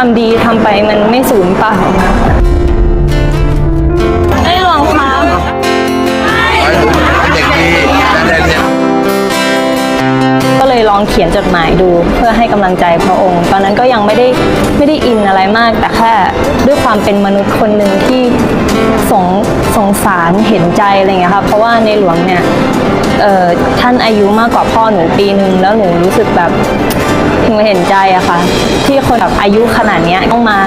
ความดีทำไปมันไม่สูญเปล่าได้ลองคะเป็นเด็กดีและเรียนเนี่ยก็เลยลองเขียนจดหมายดูเพื่อให้กำลังใจพระองค์ ตอนนั้นก็ยังไม่ได้ไม่ได้อินอะไรมาก แต่แค่ด้วยความเป็นมนุษย์คนหนึ่งที่สง สงสารเห็นใจอะไรเงี้ยค่ะเพราะว่าในหลวงเนี่ยเอ่อท่านอายุมากกว่าพ่อหนูปีหนึ่งแล้วหนูรู้สึกแบบหนูเห็นใจอะค่ะ ที่คนแบบอายุขนาดนี้ต้องมา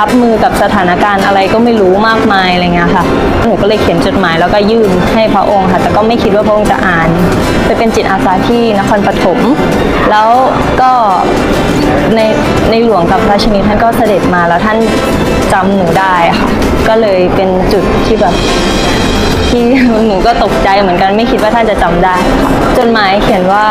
รับมือกับสถานการณ์อะไรก็ไม่รู้มากมายอะไรเงี้ยค่ะหนูก็เลยเขียนจดหมายแล้วก็ยื่นให้พระองค์ค่ะ แต่ก็ไม่คิดว่าพระองค์จะอ่านไปเป็นจิตอาสาที่นครปฐมแล้วก็ใน ในหลวงกับพระราชินีท่านก็เสด็จมาแล้วท่านจำหนูได้ค่ะก็เลยเป็นจุดที่แบบที่หนูก็ตกใจเหมือนกันไม่คิดว่าท่านจะจำได้ค่ะจดหมายเขียนว่า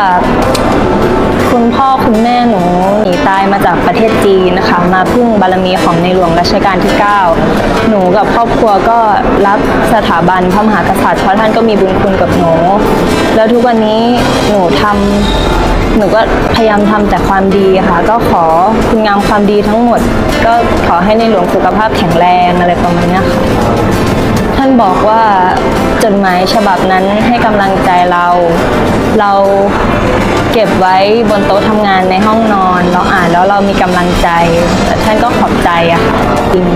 คุณพ่อคุณแม่หนูหนีตายมาจากประเทศจีนนะคะ มาพึ่งบารมีของในหลวงรัชกาลที่ 9 หนูกับครอบครัวก็รับสถาบันพระมหากษัตริย์เพราะท่านก็มีบุญคุณกับหนู แล้วทุกวันนี้หนูทำ หนูก็พยายามทำแต่ความดีค่ะ ก็ขอคุณงามความดีทั้งหมด ก็ขอให้ในหลวงสุขภาพแข็งแรงอะไรประมาณนี้ค่ะท่านบอกว่าจดหมายฉบับนั้นให้กำลังใจเรา เราเก็บไว้บนโต๊ะทำงานในห้องนอน เราอ่านแล้วเรามีกำลังใจ แต่ท่านก็ขอบใจอะค่ะจริง